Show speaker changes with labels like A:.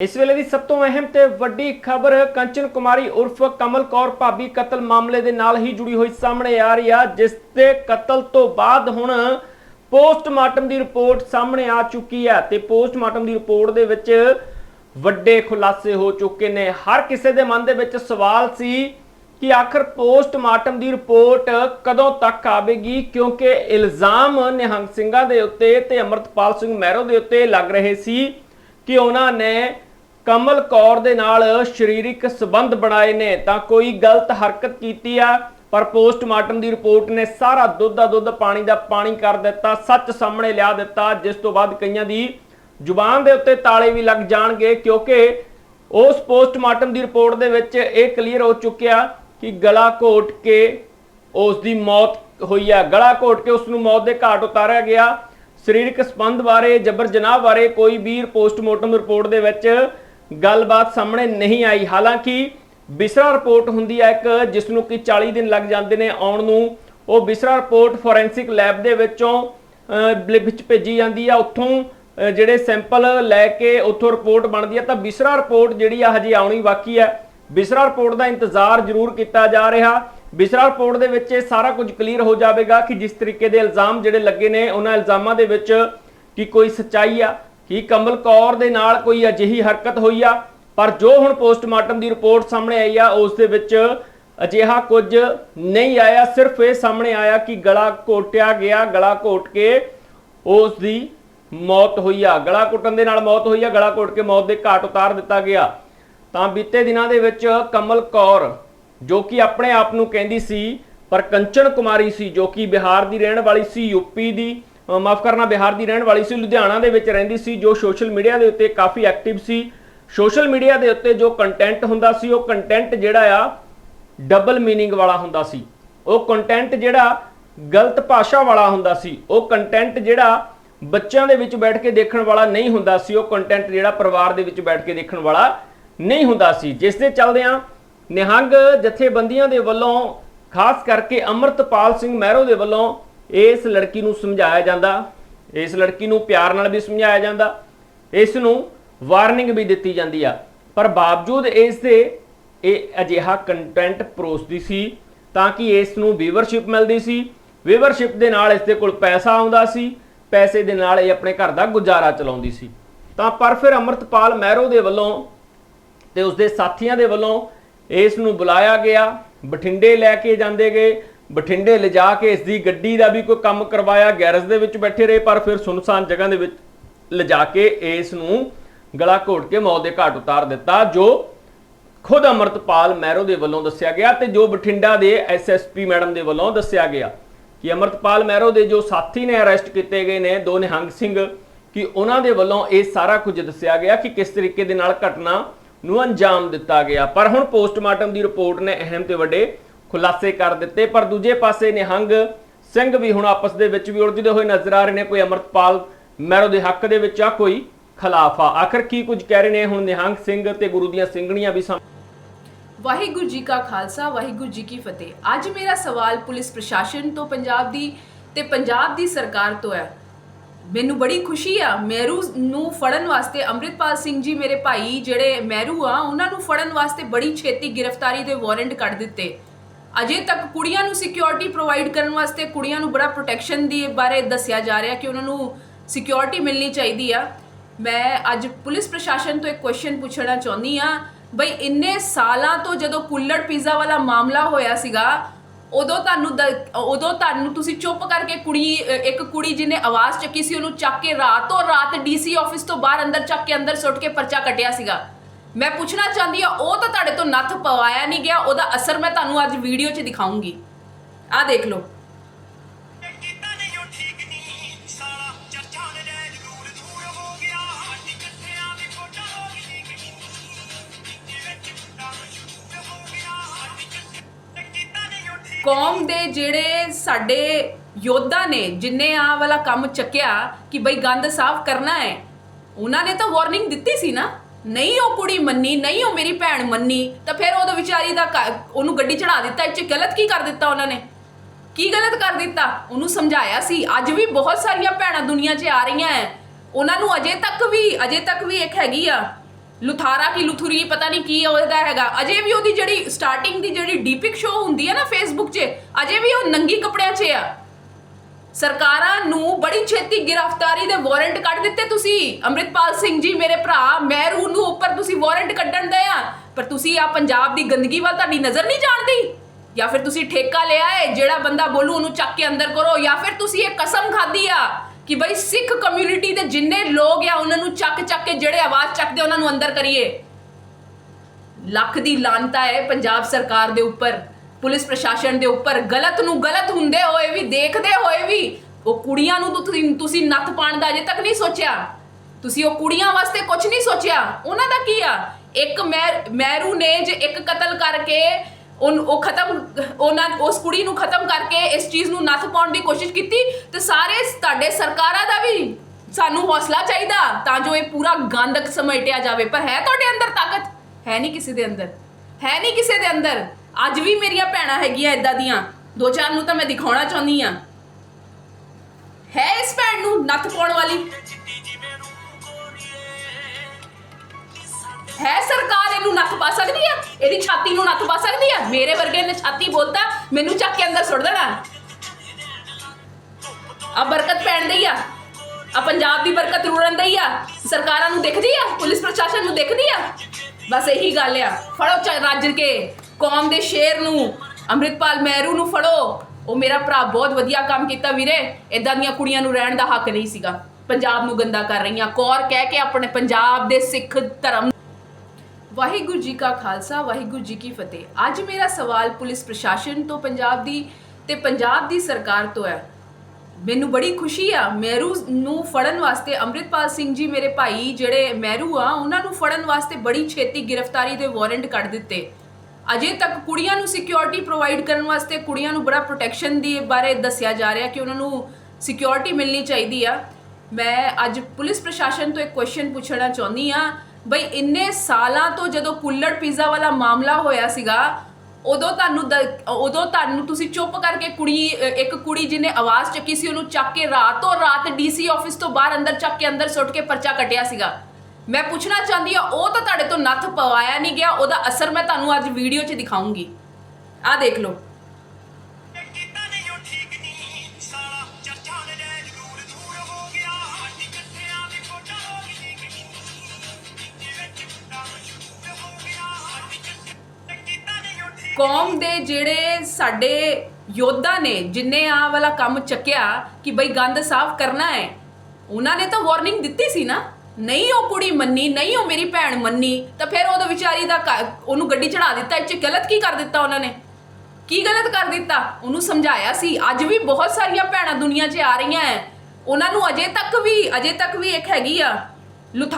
A: ਇਸ ਵੇਲੇ ਦੀ ਸਭ ਤੋਂ ਅਹਿਮ ਤੇ ਵੱਡੀ ਖਬਰ ਕੰਚਨ ਕੁਮਾਰੀ ਉਰਫ ਕਮਲ ਕੌਰ ਭਾਬੀ ਕਤਲ ਮਾਮਲੇ ਦੇ ਨਾਲ ਹੀ ਜੁੜੀ ਹੋਈ ਸਾਹਮਣੇ ਆ ਰਹੀ ਆ, ਜਿਸ ਦੇ ਕਤਲ ਤੋਂ ਬਾਅਦ ਹੁਣ ਪੋਸਟਮਾਰਟਮ ਦੀ ਰਿਪੋਰਟ ਸਾਹਮਣੇ ਆ ਚੁੱਕੀ ਹੈ ਤੇ ਪੋਸਟਮਾਰਟਮ ਦੀ ਰਿਪੋਰਟ ਦੇ ਵਿੱਚ ਵੱਡੇ ਖੁਲਾਸੇ ਹੋ ਚੁੱਕੇ ਨੇ। ਹਰ ਕਿਸੇ ਦੇ ਮਨ ਦੇ ਵਿੱਚ ਸਵਾਲ ਸੀ ਕਿ ਆਖਰ ਪੋਸਟਮਾਰਟਮ ਦੀ ਰਿਪੋਰਟ ਕਦੋਂ ਤੱਕ ਆਵੇਗੀ, ਕਿਉਂਕਿ ਇਲਜ਼ਾਮ ਨਿਹੰਗ ਸਿੰਘਾਂ ਦੇ ਉੱਤੇ ਤੇ ਅਮਰਤਪਾਲ ਸਿੰਘ ਮਹਿਰੋ ਦੇ ਉੱਤੇ ਲੱਗ ਰਹੇ ਸੀ ਕਿ ਉਹਨਾਂ ਨੇ ਕਮਲ ਕੌਰ ਦੇ ਨਾਲ ਸਰੀਰਕ ਸਬੰਧ ਬਣਾਏ ਨੇ, ਤਾਂ ਕੋਈ ਗਲਤ ਹਰਕਤ ਕੀਤੀ ਆ, ਪਰ ਪੋਸਟਮਾਰਟਮ ਦੀ ਰਿਪੋਰਟ ਨੇ ਸਾਰਾ ਦੁੱਧ ਦਾ ਦੁੱਧ, ਪਾਣੀ ਦਾ ਪਾਣੀ ਕਰ ਦਿੱਤਾ, ਸੱਚ ਸਾਹਮਣੇ ਲਿਆ ਦਿੱਤਾ, ਜਿਸ ਤੋਂ ਬਾਅਦ ਕਈਆਂ ਦੀ ਜ਼ੁਬਾਨ ਦੇ ਉੱਤੇ ਤਾਲੇ ਵੀ ਲੱਗ ਜਾਣਗੇ, ਕਿਉਂਕਿ ਉਸ ਪੋਸਟਮਾਰਟਮ ਦੀ ਰਿਪੋਰਟ ਦੇ ਵਿੱਚ ਇਹ ਕਲੀਅਰ ਹੋ ਚੁੱਕਿਆ ਕਿ ਗਲਾ ਘੋਟ ਕੇ ਉਸ ਦੀ ਮੌਤ ਹੋਈ ਹੈ ਗਲਾ ਘੋਟ ਕੇ ਉਸ ਨੂੰ ਮੌਤ ਦੇ ਘਾਟ ਉਤਾਰਿਆ ਗਿਆ। ਸਰੀਰਕ ਸੰਬੰਧ ਬਾਰੇ, ਜਬਰ ਜਨਾਹ ਬਾਰੇ ਕੋਈ ਵੀ ਪੋਸਟਮਾਰਟਮ ਰਿਪੋਰਟ ਦੇ ਵਿੱਚ ਗੱਲਬਾਤ ਸਾਹਮਣੇ ਨਹੀਂ ਆਈ। ਹਾਲਾਂਕਿ ਬਿਸਰਾ ਰਿਪੋਰਟ ਹੁੰਦੀ ਹੈ ਇੱਕ ਜਿਸ ਨੂੰ ਕਿ 40 ਦਿਨ ਲੱਗ ਜਾਂਦੇ ਨੇ ਆਉਣ ਨੂੰ। ਉਹ ਬਿਸਰਾ ਰਿਪੋਰਟ ਫੋਰੈਂਸਿਕ ਲੈਬ ਦੇ ਵਿੱਚੋਂ ਵਿੱਚ ਭੇਜੀ ਜਾਂਦੀ ਆ। ਉੱਥੋਂ ਜਿਹੜੇ ਸੈਂਪਲ ਲੈ ਕੇ ਉੱਥੋਂ ਰਿਪੋਰਟ ਬਣਦੀ ਆ। ਤਾਂ ਬਿਸਰਾ ਰਿਪੋਰਟ ਜਿਹੜੀ ਆ ਹਜੇ ਆਉਣੀ ਬਾਕੀ ਹੈ। ਬਿਸਰਾ ਰਿਪੋਰਟ ਦਾ ਇੰਤਜ਼ਾਰ ਜ਼ਰੂਰ ਕੀਤਾ ਜਾ ਰਿਹਾ। ਬਿਸਰਾ ਰਿਪੋਰਟ ਦੇ ਵਿੱਚ ਇਹ ਸਾਰਾ ਕੁਝ ਕਲੀਅਰ ਹੋ ਜਾਵੇਗਾ ਕਿ ਜਿਸ ਤਰੀਕੇ ਦੇ ਇਲਜ਼ਾਮ ਜਿਹੜੇ ਲੱਗੇ ਨੇ, ਉਹਨਾਂ ਇਲਜ਼ਾਮਾਂ ਦੇ ਵਿੱਚ ਕਿ ਕੋਈ ਸੱਚਾਈ ਆ। ਕੀ ਕਮਲ ਕੌਰ ਦੇ ਨਾਲ ਕੋਈ ਅਜਿਹੀ ਹਰਕਤ ਹੋਈ ਆ? ਪਰ ਜੋ ਹੁਣ ਪੋਸਟਮਾਰਟਮ ਦੀ ਰਿਪੋਰਟ ਸਾਹਮਣੇ ਆਈ ਆ, ਉਸ ਦੇ ਵਿੱਚ ਅਜਿਹਾ ਕੁਝ ਨਹੀਂ ਆਇਆ। ਸਿਰਫ ਇਹ ਸਾਹਮਣੇ ਆਇਆ ਕਿ ਗਲਾ ਘੋਟਿਆ ਗਿਆ, ਗਲਾ ਘੋਟ ਕੇ ਉਸ ਦੀ ਮੌਤ ਹੋਈ ਆ। ਗਲਾ ਘੁੱਟਣ ਦੇ ਨਾਲ ਮੌਤ ਹੋਈ ਆ, ਗਲਾ ਘੋਟ ਕੇ ਮੌਤ ਦੇ ਘਾਟ ਉਤਾਰ ਦਿੱਤਾ ਗਿਆ। ਤਾਂ ਬੀਤੇ ਦਿਨਾਂ ਦੇ ਵਿੱਚ ਕਮਲ ਕੌਰ, ਜੋ ਕਿ ਆਪਣੇ ਆਪ ਨੂੰ ਕਹਿੰਦੀ ਸੀ, ਪਰ ਕੰਚਨ ਕੁਮਾਰੀ ਸੀ, ਜੋ ਕਿ ਬਿਹਾਰ ਦੀ ਰਹਿਣ ਵਾਲੀ ਸੀ ਯੂਪੀ ਦੀ ਮਾਫ ਕਰਨਾ, ਬਿਹਾਰ ਦੀ ਰਹਿਣ ਵਾਲੀ ਸੀ, ਲੁਧਿਆਣਾ ਦੇ ਵਿੱਚ ਰਹਿੰਦੀ ਸੀ, ਜੋ ਸੋਸ਼ਲ ਮੀਡੀਆ ਦੇ ਉੱਤੇ ਕਾਫੀ ਐਕਟਿਵ ਸੀ। ਸੋਸ਼ਲ ਮੀਡੀਆ ਦੇ ਉੱਤੇ ਜੋ ਕੰਟੈਂਟ ਹੁੰਦਾ ਸੀ, ਉਹ ਕੰਟੈਂਟ ਜਿਹੜਾ ਆ ਡਬਲ ਮੀਨਿੰਗ ਵਾਲਾ ਹੁੰਦਾ ਸੀ। ਉਹ ਕੰਟੈਂਟ ਜਿਹੜਾ ਗਲਤ ਭਾਸ਼ਾ ਵਾਲਾ ਹੁੰਦਾ ਸੀ, ਉਹ ਕੰਟੈਂਟ ਜਿਹੜਾ ਬੱਚਿਆਂ ਦੇ ਵਿੱਚ ਬੈਠ ਕੇ ਦੇਖਣ ਵਾਲਾ ਨਹੀਂ ਹੁੰਦਾ ਸੀ, ਉਹ ਕੰਟੈਂਟ ਜਿਹੜਾ ਪਰਿਵਾਰ ਦੇ ਵਿੱਚ ਬੈਠ ਕੇ ਦੇਖਣ ਵਾਲਾ ਨਹੀਂ ਹੁੰਦਾ ਸੀ। ਜਿਸ ਦੇ ਚੱਲਦਿਆਂ ਨਿਹੰਗ ਜਥੇਬੰਦੀਆਂ ਦੇ ਵੱਲੋਂ, ਖਾਸ ਕਰਕੇ ਅਮਰਤਪਾਲ ਸਿੰਘ ਮਹਿਰੋ ਦੇ ਵੱਲੋਂ ਇਸ ਲੜਕੀ ਨੂੰ ਸਮਝਾਇਆ ਜਾਂਦਾ, ਇਸ ਲੜਕੀ ਨੂੰ ਪਿਆਰ ਨਾਲ ਵੀ ਸਮਝਾਇਆ ਜਾਂਦਾ, ਇਸ ਨੂੰ ਵਾਰਨਿੰਗ ਵੀ ਦਿੱਤੀ ਜਾਂਦੀ ਆ। ਪਰ ਬਾਵਜੂਦ ਇਸ ਦੇ ਇਹ ਅਜਿਹਾ ਕੰਟੈਂਟ ਪਰੋਸਦੀ ਸੀ ਤਾਂ ਕਿ ਇਸ ਨੂੰ ਵੀਵਰਸ਼ਿਪ ਮਿਲਦੀ ਸੀ। ਵੀਵਰਸ਼ਿਪ ਦੇ ਨਾਲ ਇਸ ਦੇ ਕੋਲ ਪੈਸਾ ਆਉਂਦਾ ਸੀ, ਪੈਸੇ ਦੇ ਨਾਲ ਇਹ ਆਪਣੇ ਘਰ ਦਾ ਗੁਜ਼ਾਰਾ ਚਲਾਉਂਦੀ ਸੀ। ਤਾਂ ਪਰ ਫਿਰ ਅਮਰਤਪਾਲ ਮਹਿਰੋ ਦੇ ਵੱਲੋਂ ਤੇ ਉਸਦੇ ਸਾਥੀਆਂ ਦੇ ਵੱਲੋਂ ਇਸ ਨੂੰ ਬੁਲਾਇਆ ਗਿਆ, ਬਠਿੰਡੇ ਲੈ ਕੇ ਜਾਂਦੇ ਗਏ ਬਠਿੰਡੇ ਲਿਜਾ ਕੇ ਇਸ ਦੀ ਗੱਡੀ ਦਾ ਵੀ ਕੋਈ ਕੰਮ ਕਰਵਾਇਆ, ਗੈਰੇਜ ਦੇ ਵਿੱਚ ਬੈਠੇ ਰਹੇ, ਪਰ ਫਿਰ ਸੁਨਸਾਨ ਜਗ੍ਹਾ ਦੇ ਵਿੱਚ ਲਿਜਾ ਕੇ ਇਸ ਨੂੰ ਗਲਾ ਘੋਟ ਕੇ ਮੌਤ ਦੇ ਘਾਟ ਉਤਾਰ ਦਿੱਤਾ, ਜੋ ਖੁਦ ਅਮਰਤਪਾਲ ਮਹਿਰੋ ਦੇ ਵੱਲੋਂ ਦੱਸਿਆ ਗਿਆ ਤੇ ਜੋ ਬਠਿੰਡਾ ਦੇ ਐਸਐਸਪੀ ਮੈਡਮ ਦੇ ਵੱਲੋਂ ਦੱਸਿਆ ਗਿਆ ਕਿ ਅਮਰਤਪਾਲ ਮਹਿਰੋ ਦੇ ਜੋ ਸਾਥੀ ਨੇ ਅਰੈਸਟ ਕੀਤੇ ਗਏ ਨੇ, ਦੋ ਨਿਹੰਗ ਸਿੰਘ, ਕਿ ਉਹਨਾਂ ਦੇ ਵੱਲੋਂ ਇਹ ਸਾਰਾ ਕੁਝ ਦੱਸਿਆ ਗਿਆ ਕਿ ਕਿਸ ਤਰੀਕੇ ਦੇ ਨਾਲ ਘਟਨਾ ਨੂੰ ਅੰਜਾਮ ਦਿੱਤਾ ਗਿਆ। ਪਰ ਹੁਣ ਪੋਸਟਮਾਰਟਮ ਦੀ ਰਿਪੋਰਟ ਨੇ ਅਹਿਮ ਤੇ ਵੱਡੇ ਖੁਲਾਸੇ ਕਰ ਦਿੱਤੇ, ਪਰ ਦੂਜੇ ਪਾਸੇ ਨਿਹੰਗ ਸਿੰਘ ਵੀ ਹੁਣ ਆਪਸ ਦੇ ਵਿੱਚ ਵੀ ਉਲਝਦੇ ਹੋਏ ਨਜ਼ਰ ਆ ਰਹੇ ਨੇ, ਕੋਈ ਅਮਰਤਪਾਲ ਮਹਿਰੋ ਦੇ ਹੱਕ ਦੇ ਵਿੱਚ ਆ, ਕੋਈ ਖਿਲਾਫ ਆ। ਆਖਰ ਕੀ ਕੁਝ ਕਹਿ ਰਹੇ ਨੇ ਹੁਣ ਨਿਹੰਗ ਸਿੰਘ ਤੇ ਗੁਰੂ ਦੀਆਂ ਸਿੰਘਣੀਆਂ ਵੀ
B: ਵਾਹਿਗੁਰੂ ਜੀ ਕਾ ਖਾਲਸਾ, ਵਾਹਿਗੁਰੂ ਜੀ ਕੀ ਫਤਿਹ। ਅੱਜ ਮੇਰਾ ਸਵਾਲ ਪੁਲਿਸ ਪ੍ਰਸ਼ਾਸਨ ਤੋਂ, ਪੰਜਾਬ ਦੀ ਤੇ ਪੰਜਾਬ ਦੀ ਸਰਕਾਰ ਤੋਂ ਹੈ। ਮੈਨੂੰ ਬੜੀ ਖੁਸ਼ੀ ਆ, ਮਹਿਰੂ ਨੂੰ ਫੜਨ ਵਾਸਤੇ ਅੰਮ੍ਰਿਤਪਾਲ ਸਿੰਘ ਜੀ ਮੇਰੇ ਭਾਈ ਜਿਹੜੇ ਮਹਿਰੂ ਆ, ਉਹਨਾਂ ਨੂੰ ਫੜਨ ਵਾਸਤੇ ਬੜੀ ਛੇਤੀ ਗ੍ਰਿਫਤਾਰੀ ਦੇ ਵਾਰੰਟ ਕੱਢ ਦਿੱਤੇ। ਅਜੇ ਤੱਕ ਕੁੜੀਆਂ ਨੂੰ ਸਿਕਿਉਰਿਟੀ ਪ੍ਰੋਵਾਈਡ ਕਰਨ ਵਾਸਤੇ ਕੁੜੀਆਂ ਨੂੰ ਬੜਾ ਪ੍ਰੋਟੈਕਸ਼ਨ ਦੀ ਬਾਰੇ ਦੱਸਿਆ ਜਾ ਰਿਹਾ ਕਿ ਉਹਨਾਂ ਨੂੰ ਸਿਕਿਉਰਿਟੀ ਮਿਲਣੀ ਚਾਹੀਦੀ ਆ। ਮੈਂ ਅੱਜ ਪੁਲਿਸ ਪ੍ਰਸ਼ਾਸਨ ਤੋਂ ਇੱਕ ਕੁਐਸਚਨ ਪੁੱਛਣਾ ਚਾਹੁੰਦੀ ਆ, ਬਈ ਇੰਨੇ ਸਾਲਾਂ ਤੋਂ ਜਦੋਂ ਕੁੱਲੜ ਪੀਜ਼ਾ ਵਾਲਾ ਮਾਮਲਾ ਹੋਇਆ ਸੀਗਾ, ਉਦੋਂ ਤੁਹਾਨੂੰ ਦ- ਉਦੋਂ ਤੁਹਾਨੂੰ ਤੁਸੀਂ ਚੁੱਪ ਕਰਕੇ ਕੁੜੀ, ਇੱਕ ਕੁੜੀ ਜਿਹਨੇ ਆਵਾਜ਼ ਚੱਕੀ ਸੀ, ਉਹਨੂੰ ਚੱਕ ਕੇ ਰਾਤੋਂ ਰਾਤ ਡੀਸੀ ਆਫਿਸ ਤੋਂ ਬਾਹਰ ਅੰਦਰ ਚੱਕ ਕੇ ਅੰਦਰ ਸੁੱਟ ਕੇ ਪਰਚਾ ਕੱਟਿਆ ਸੀਗਾ। ਮੈਂ ਪੁੱਛਣਾ ਚਾਹੁੰਦੀ ਆ ਉਹ ਤਾਂ ਤੁਹਾਡੇ ਤੋਂ ਨੱਥ ਪਵਾਇਆ ਨਹੀਂ ਗਿਆ ਉਹਦਾ ਅਸਰ ਮੈਂ ਤੁਹਾਨੂੰ ਅੱਜ ਵੀਡੀਓ 'ਚ ਦਿਖਾਉਂਗੀ। ਆਹ ਦੇਖ ਲਓ। ਕੌਮ ਦੇ ਜਿਹੜੇ ਸਾਡੇ ਯੋਧਾ ਨੇ ਜਿਨਨੇ ਆ ਵਾਲਾ ਕੰਮ ਚੱਕਿਆ ਕਿ ਬਈ ਗੰਦ ਸਾਫ਼ ਕਰਨਾ ਹੈ ਉਹਨਾਂ ਨੇ ਤਾਂ ਵਾਰਨਿੰਗ ਦਿੱਤੀ ਸੀ ਨਾ। ਨਹੀਂ ਉਹ ਕੁੜੀ ਮੰਨੀ, ਨਹੀਂ ਉਹ ਮੇਰੀ ਭੈਣ ਮੰਨੀ, ਤਾਂ ਫਿਰ ਉਹਦੇ ਵਿਚਾਰੀ ਦਾ ਘਰ- ਉਹਨੂੰ ਗੱਡੀ ਚੜਾ ਦਿੱਤਾ, ਇਹ ਚ ਗਲਤ ਕੀ ਕਰ ਦਿੱਤਾ ਉਹਨਾਂ ਨੇ? ਕੀ ਗਲਤ ਕਰ ਦਿੱਤਾ? ਉਹਨੂੰ ਸਮਝਾਇਆ ਸੀ, ਅੱਜ ਵੀ ਬਹੁਤ ਸਾਰੀਆਂ ਭੈਣਾਂ ਦੁਨੀਆ 'ਚ ਆ ਰਹੀਆਂ ਐ। ਉਹਨਾਂ ਨੂੰ ਅਜੇ ਤੱਕ ਵੀ, ਅਜੇ ਤੱਕ ਵੀ ਇੱਕ ਹੈਗੀ ਆ। ਲੁਥਾਰਾ ਕੀ ਲੁਥੁਰੀ, ਪਤਾ ਨਹੀਂ ਕੀ ਉਹਦਾ ਹੈਗਾ। ਅਜੇ ਵੀ ਉਹਦੀ ਜਿਹੜੀ ਸਟਾਰਟਿੰਗ ਦੀ ਜਿਹੜੀ ਡੀਪਿਕ ਸ਼ੋ ਹੁੰਦੀ ਹੈ ਨਾ ਫੇਸਬੁੱਕ 'ਚ, ਅਜੇ ਵੀ ਉਹ ਨੰਗੀ ਕੱਪੜਿਆਂ 'ਚ ਆ। ਸਰਕਾਰਾਂ ਨੂੰ ਬੜੀ ਛੇਤੀ ਗ੍ਰਿਫਤਾਰੀ ਦੇ ਵਾਰੰਟ ਕੱਢ ਦਿੱਤੇ ਤੁਸੀਂ। ਅੰਮ੍ਰਿਤਪਾਲ ਸਿੰਘ ਜੀ, ਮੇਰੇ ਭਰਾ ਮਹਿਰੂ ਨੂੰ ਉੱਪਰ ਤੁਸੀਂ ਵਾਰੰਟ ਕੱਢਣ ਦੇ ਆ। ਪਰ ਤੁਸੀਂ ਆ ਪੰਜਾਬ ਦੀ ਗੰਦਗੀ ਵੱਲ ਤੁਹਾਡੀ ਨਜ਼ਰ ਨਹੀਂ ਜਾਣਦੀ। ਜਾਂ ਫਿਰ ਤੁਸੀਂ ਠੇਕਾ ਲਿਆ ਹੈ ਜਿਹੜਾ ਬੰਦਾ ਬੋਲੂ ਉਹਨੂੰ ਚੱਕ ਕੇ ਅੰਦਰ ਕਰੋ, ਜਾਂ ਫਿਰ ਤੁਸੀਂ ਇਹ ਕਸਮ ਖਾਧੀ ਆ ਕਿ ਬਈ ਸਿੱਖ ਕਮਿਊਨਿਟੀ ਦੇ ਜਿੰਨੇ ਲੋਕ ਆ, ਉਹਨਾਂ ਨੂੰ ਚੱਕ ਚੱਕ ਕੇ ਜਿਹੜੇ ਆਵਾਜ਼ ਚੱਕਦੇ ਉਹਨਾਂ ਨੂੰ ਅੰਦਰ ਕਰੀਏ। ਲੱਖ ਦੀ ਲਾਂਤਾ ਹੈ ਪੰਜਾਬ ਸਰਕਾਰ ਦੇ ਉੱਪਰ। ਪੁਲਿਸ ਪ੍ਰਸ਼ਾਸਨ ਦੇ ਉੱਪਰ ਗਲਤ ਨੂੰ ਗਲਤ ਹੁੰਦੇ ਹੋਏ ਵੀ, ਦੇਖਦੇ ਹੋਏ ਵੀ ਉਹ ਕੁੜੀਆਂ ਨੂੰ ਤੁਸੀਂ ਤੁਸੀਂ ਨੱਥ ਪਾਣ ਦਾ ਅਜੇ ਤੱਕ ਨਹੀਂ ਸੋਚਿਆ। ਤੁਸੀਂ ਉਹ ਕੁੜੀਆਂ ਵਾਸਤੇ ਕੁਝ ਨਹੀਂ ਸੋਚਿਆ। ਉਹਨਾਂ ਦਾ ਕੀ ਆ? ਇੱਕ ਮੈਰ- ਮੈਰੂ ਨੇ ਜੇ ਇੱਕ ਕਤਲ ਕਰਕੇ ਉਹਨ- ਉਹ ਖਤਮ ਉਹਨਾਂ ਉਸ ਕੁੜੀ ਨੂੰ ਖਤਮ ਕਰਕੇ ਇਸ ਚੀਜ਼ ਨੂੰ ਨੱਥ ਪਾਉਣ ਦੀ ਕੋਸ਼ਿਸ਼ ਕੀਤੀ, ਤੇ ਸਾਰੇ ਤੁਹਾਡੇ ਸਰਕਾਰਾਂ ਦਾ ਵੀ ਸਾਨੂੰ ਹੌਸਲਾ ਚਾਹੀਦਾ, ਤਾਂ ਜੋ ਇਹ ਪੂਰਾ ਗੰਦ ਸਮੇਟਿਆ ਜਾਵੇ। ਪਰ ਹੈ ਤੁਹਾਡੇ ਅੰਦਰ ਤਾਕਤ? ਹੈ ਨਹੀਂ ਕਿਸੇ ਦੇ ਅੰਦਰ। ਹੈ ਨਹੀਂ ਕਿਸੇ ਦੇ ਅੰਦਰ। ਅੱਜ ਵੀ ਮੇਰੀਆਂ ਭੈਣਾਂ ਹੈਗੀਆਂ ਇਦਾਂ ਦੀਆਂ। ਦੋ ਚਾਰ ਨੂੰ ਤਾਂ ਮੈਂ ਦਿਖਾਉਣਾ ਚਾਹੁੰਦੀ ਆ ਹੈ ਇਸ ਭੈਣ ਨੂੰ ਨੱਥ ਪਾਉਣ ਵਾਲੀ? ਹੈ ਸਰਕਾਰ ਇਹਨੂੰ ਨੱਥ ਪਾ ਸਕਦੀ ਆ? ਇਹਦੀ ਛਾਤੀ ਨੂੰ ਨੱਥ ਪਾ ਸਕਦੀ ਆ? ਮੇਰੇ ਵਰਗੇ ਨੇ ਛਾਤੀ ਬੋਲਤਾ, ਮੈਨੂੰ ਚੱਕ ਕੇ ਅੰਦਰ ਸੁੱਟ ਦੇਣਾ। ਆ ਬਰਕਤ ਪੈਣ ਡਈ ਆ। ਆ ਪੰਜਾਬ ਦੀ ਬਰਕਤ ਰੁੜਨ ਡਈ ਆ। ਸਰਕਾਰਾਂ ਨੂੰ ਦਿਖਦੀ ਆ? ਪੁਲਿਸ ਪ੍ਰਸ਼ਾਸਨ ਨੂੰ ਦਿਖਦੀ ਆ? ਬਸ ਇਹੀ ਗੱਲ ਆ। ਫੜੋ ਚ ਰੱਜ ਕੇ। ਕੌਮ ਦੇ ਸ਼ੇਰ ਨੂੰ, ਅੰਮ੍ਰਿਤਪਾਲ ਮਹਿਰੂ ਨੂੰ ਫੜੋ। ਉਹ ਮੇਰਾ ਭਰਾ ਬਹੁਤ ਵਧੀਆ ਕੰਮ ਕੀਤਾ ਵੀਰੇ। ਇਦਾਂ ਦੀਆਂ ਕੁੜੀਆਂ ਨੂੰ ਰਹਿਣ ਦਾ ਹੱਕ ਨਹੀਂ ਸੀਗਾ। ਪੰਜਾਬ ਨੂੰ ਗੰਦਾ ਕਰ ਰਹੀਆਂ। ਕੌਰ ਕਹਿ ਕੇ ਆਪਣੇ ਪੰਜਾਬ ਦੇ ਸਿੱਖ ਧਰਮ ਵਾਹਿਗੁਰੂ ਜੀ ਕਾ ਖਾਲਸਾ, ਵਾਹਿਗੁਰੂ ਜੀ ਕੀ ਫਤਿਹ। ਅੱਜ ਮੇਰਾ ਸਵਾਲ ਪੁਲਿਸ ਪ੍ਰਸ਼ਾਸਨ ਤੋਂ ਪੰਜਾਬ ਦੀ ਤੇ ਪੰਜਾਬ ਦੀ ਸਰਕਾਰ ਤੋਂ ਹੈ। ਮੈਨੂੰ ਬੜੀ ਖੁਸ਼ੀ ਆ ਮਹਿਰੂ ਨੂੰ ਫੜਨ ਵਾਸਤੇ ਅੰਮ੍ਰਿਤਪਾਲ ਸਿੰਘ ਜੀ ਮੇਰੇ ਭਾਈ ਜਿਹੜੇ ਮਹਿਰੂ ਆ, ਉਹਨਾਂ ਨੂੰ ਫੜਨ ਵਾਸਤੇ ਬੜੀ ਛੇਤੀ ਗ੍ਰਿਫਤਾਰੀ ਦੇ ਵਾਰੰਟ ਕੱਢ ਦਿੱਤੇ। ਅਜੇ ਤੱਕ ਕੁੜੀਆਂ ਨੂੰ ਸਿਕਿਉਰਿਟੀ ਪ੍ਰੋਵਾਈਡ ਕਰਨ ਵਾਸਤੇ ਕੁੜੀਆਂ ਨੂੰ ਬੜਾ ਪ੍ਰੋਟੈਕਸ਼ਨ ਦੀ ਬਾਰੇ ਦੱਸਿਆ ਜਾ ਰਿਹਾ ਕਿ ਉਹਨਾਂ ਨੂੰ ਸਿਕਿਉਰਿਟੀ ਮਿਲਣੀ ਚਾਹੀਦੀ ਆ। ਮੈਂ ਅੱਜ ਪੁਲਿਸ ਪ੍ਰਸ਼ਾਸਨ ਤੋਂ ਇੱਕ ਕੁਐਸਚਨ ਪੁੱਛਣਾ ਚਾਹੁੰਦੀ ਆ, ਬਈ ਇੰਨੇ ਸਾਲਾਂ ਤੋਂ ਜਦੋਂ ਕੁੱਲੜ ਪੀਜ਼ਾ ਵਾਲਾ ਮਾਮਲਾ ਹੋਇਆ ਸੀਗਾ, ਉਦੋਂ ਤੁਹਾਨੂੰ ਦ- ਉਦੋਂ ਤੁਹਾਨੂੰ ਤੁਸੀਂ ਚੁੱਪ ਕਰਕੇ ਕੁੜੀ, ਇੱਕ ਕੁੜੀ ਜਿਹਨੇ ਆਵਾਜ਼ ਚੱਕੀ ਸੀ, ਉਹਨੂੰ ਚੱਕ ਕੇ ਰਾਤੋਂ ਰਾਤ ਡੀਸੀ ਆਫਿਸ ਤੋਂ ਬਾਹਰ ਅੰਦਰ ਚੱਕ ਕੇ ਅੰਦਰ ਸੁੱਟ ਕੇ ਪਰਚਾ ਕੱਟਿਆ ਸੀਗਾ। ਮੈਂ ਪੁੱਛਣਾ ਚਾਹੁੰਦੀ ਆ ਉਹ ਤਾਂ ਤੁਹਾਡੇ ਤੋਂ ਨੱਥ ਪਵਾਇਆ ਨਹੀਂ ਗਿਆ ਉਹਦਾ ਅਸਰ ਮੈਂ ਤੁਹਾਨੂੰ ਅੱਜ ਵੀਡੀਓ 'ਚ ਦਿਖਾਉਂਗੀ। ਆਹ ਦੇਖ ਲਓ। ਕੌਮ ਦੇ ਜਿਹੜੇ ਸਾਡੇ ਯੋਧਾ ਨੇ ਜਿਨਨੇ ਆ ਵਾਲਾ ਕੰਮ ਚੱਕਿਆ ਕਿ ਬਈ ਗੰਦ ਸਾਫ਼ ਕਰਨਾ ਹੈ ਉਹਨਾਂ ਨੇ ਤਾਂ ਵਾਰਨਿੰਗ ਦਿੱਤੀ ਸੀ ਨਾ। ਨਹੀਂ ਉਹ ਕੁੜੀ ਮੰਨੀ, ਨਹੀਂ ਉਹ ਮੇਰੀ ਭੈਣ ਮੰਨੀ, ਤਾਂ ਫਿਰ ਉਹਦੇ ਵਿਚਾਰੀ ਦਾ ਘ- ਉਹਨੂੰ ਗੱਡੀ ਚੜਾ ਦਿੱਤਾ, ਇਹ 'ਚ ਗਲਤ ਕੀ ਕਰ ਦਿੱਤਾ ਉਹਨਾਂ ਨੇ? ਕੀ ਗਲਤ ਕਰ ਦਿੱਤਾ? ਉਹਨੂੰ ਸਮਝਾਇਆ ਸੀ, ਅੱਜ ਵੀ ਬਹੁਤ ਸਾਰੀਆਂ ਭੈਣਾਂ ਦੁਨੀਆ 'ਚ ਆ ਰਹੀਆਂ ਐ। ਉਹਨਾਂ ਨੂੰ ਅਜੇ ਤੱਕ ਵੀ, ਅਜੇ ਤੱਕ ਵੀ ਇੱਕ ਹੈਗੀ ਆ, ਲੁਥਾ